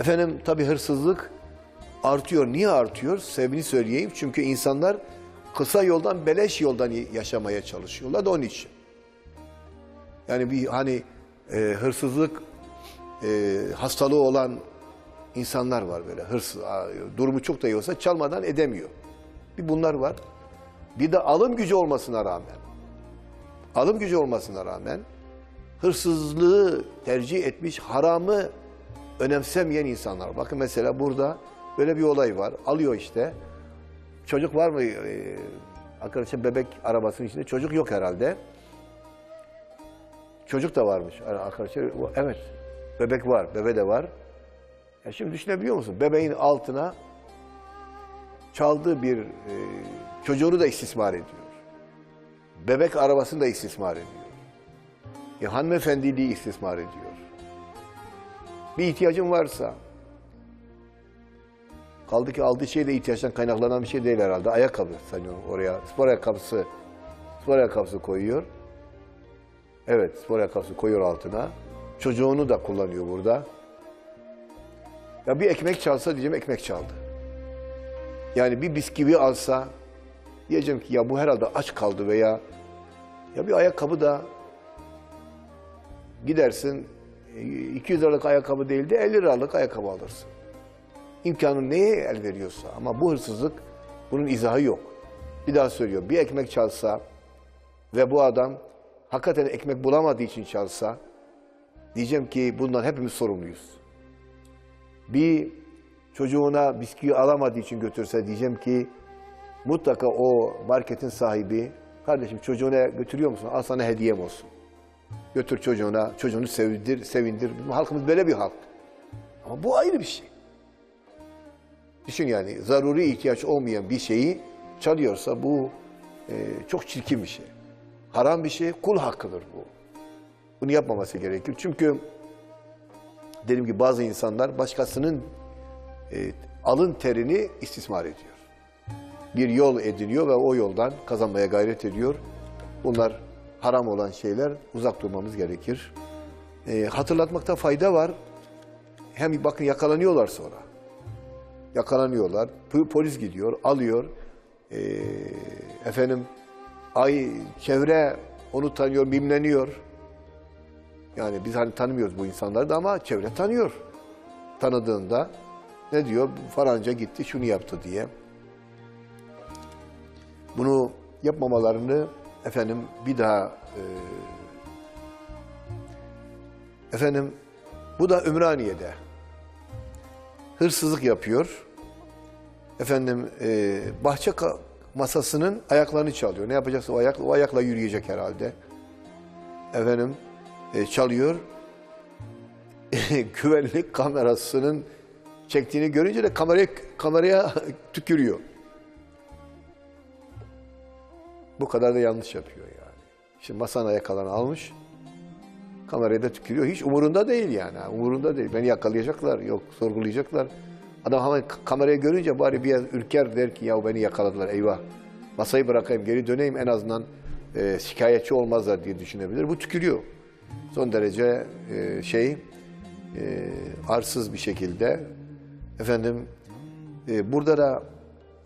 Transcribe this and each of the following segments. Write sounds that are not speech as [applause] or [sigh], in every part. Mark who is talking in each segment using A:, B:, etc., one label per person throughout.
A: Efendim tabii hırsızlık artıyor. Niye artıyor? Sebebini söyleyeyim. Çünkü insanlar kısa yoldan, beleş yoldan yaşamaya çalışıyorlar da onun için. Yani bir hani e, hırsızlık e, hastalığı olan insanlar var böyle. Hırs, a, durumu çok da iyi olsa çalmadan edemiyor. Bir bunlar var. Bir de alım gücü olmasına rağmen, alım gücü olmasına rağmen hırsızlığı tercih etmiş, haramı önemsemeyen insanlar. Bakın mesela burada böyle bir olay var. Alıyor işte. Çocuk var mı? Ee, arkadaşlar bebek arabasının içinde çocuk yok herhalde. Çocuk da varmış arkadaşlar. Evet. Bebek var. Bebe de var. Ya şimdi düşünebiliyor musun? Bebeğin altına çaldığı bir e, çocuğunu da istismar ediyor. Bebek arabasını da istismar ediyor. Ya hanımefendiliği istismar ediyor. Bir ihtiyacın varsa, kaldı ki aldığı şey de ihtiyaçtan kaynaklanan bir şey değil herhalde. Ayakkabı sanıyorum oraya. Spor ayakkabısı, spor ayakkabısı koyuyor. Evet, spor ayakkabısı koyuyor altına. Çocuğunu da kullanıyor burada. Ya bir ekmek çalsa diyeceğim ekmek çaldı. Yani bir bisküvi alsa diyeceğim ki ya bu herhalde aç kaldı veya ya bir ayakkabı da gidersin 200 liralık ayakkabı değil de 50 liralık ayakkabı alırsın. İmkanın neye el veriyorsa ama bu hırsızlık bunun izahı yok. Bir daha söylüyorum bir ekmek çalsa ve bu adam hakikaten ekmek bulamadığı için çalsa diyeceğim ki bundan hepimiz sorumluyuz. Bir çocuğuna bisküvi alamadığı için götürse diyeceğim ki mutlaka o marketin sahibi kardeşim çocuğuna götürüyor musun? Al sana hediyem olsun. Götür çocuğuna, çocuğunu sevindir, sevindir. Bizim halkımız böyle bir halk. Ama bu ayrı bir şey. Düşün yani zaruri ihtiyaç olmayan bir şeyi çalıyorsa bu e, çok çirkin bir şey. Haram bir şey, kul hakkıdır bu. Bunu yapmaması gerekir. Çünkü dedim ki bazı insanlar başkasının e, alın terini istismar ediyor. Bir yol ediniyor ve o yoldan kazanmaya gayret ediyor. Bunlar haram olan şeyler uzak durmamız gerekir. E, hatırlatmakta fayda var. Hem bakın yakalanıyorlar sonra. Yakalanıyorlar. Po- Polis gidiyor, alıyor. E, efendim ay çevre onu tanıyor, mimleniyor. Yani biz hani tanımıyoruz bu insanları da ama çevre tanıyor. Tanıdığında ne diyor? Faranca gitti şunu yaptı diye. Bunu yapmamalarını efendim bir daha e, efendim bu da Ümraniye'de hırsızlık yapıyor. Efendim e, bahçe masasının ayaklarını çalıyor. Ne yapacaksa o ayak o ayakla yürüyecek herhalde. Efendim e, çalıyor. [laughs] Güvenlik kamerasının çektiğini görünce de kameraya kameraya [laughs] tükürüyor. Bu kadar da yanlış yapıyor yani. Şimdi masanın ayaklarını almış. Kameraya da tükürüyor. Hiç umurunda değil yani. Umurunda değil. Beni yakalayacaklar. Yok sorgulayacaklar. Adam hemen kamerayı görünce bari bir ürker der ki ya beni yakaladılar eyvah. Masayı bırakayım geri döneyim en azından e, şikayetçi olmazlar diye düşünebilir. Bu tükürüyor. Son derece e, şey e, arsız bir şekilde. Efendim e, burada da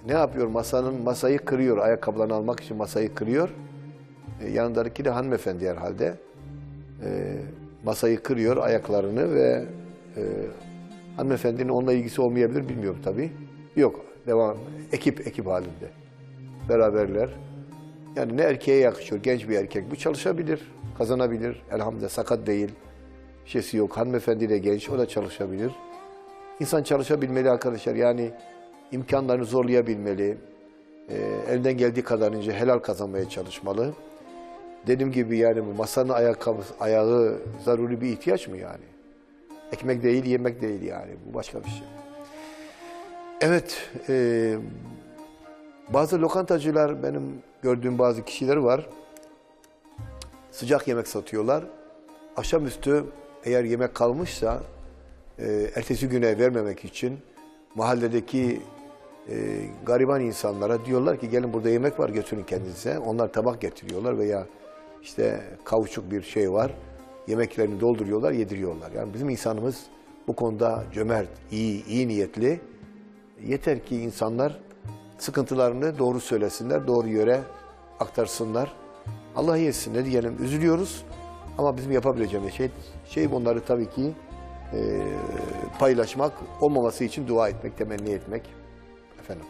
A: ne yapıyor? Masanın masayı kırıyor. Ayakkabılarını almak için masayı kırıyor. E, yanındaki de hanımefendi herhalde. E, masayı kırıyor ayaklarını ve e, hanımefendinin onunla ilgisi olmayabilir bilmiyorum tabii. Yok devam ekip ekip halinde beraberler. Yani ne erkeğe yakışıyor genç bir erkek bu çalışabilir kazanabilir elhamdülillah sakat değil bir şeysi yok hanımefendi de genç o da çalışabilir. İnsan çalışabilmeli arkadaşlar yani imkanlarını zorlayabilmeli. E, elinden geldiği kadarınca helal kazanmaya çalışmalı. Dediğim gibi yani bu masanın ayakkabısı, ayağı zaruri bir ihtiyaç mı yani? Ekmek değil, yemek değil yani. Bu başka bir şey. Evet, e, bazı lokantacılar, benim gördüğüm bazı kişiler var. Sıcak yemek satıyorlar. Akşamüstü eğer yemek kalmışsa, e, ertesi güne vermemek için mahalledeki e, gariban insanlara diyorlar ki gelin burada yemek var götürün kendinize. Onlar tabak getiriyorlar veya işte kauçuk bir şey var. Yemeklerini dolduruyorlar, yediriyorlar. Yani bizim insanımız bu konuda cömert, iyi, iyi niyetli. Yeter ki insanlar sıkıntılarını doğru söylesinler, doğru yöre aktarsınlar. Allah yesin ne diyelim üzülüyoruz ama bizim yapabileceğimiz şey, şey bunları tabii ki e, paylaşmak, olmaması için dua etmek, temenni etmek. Efendim.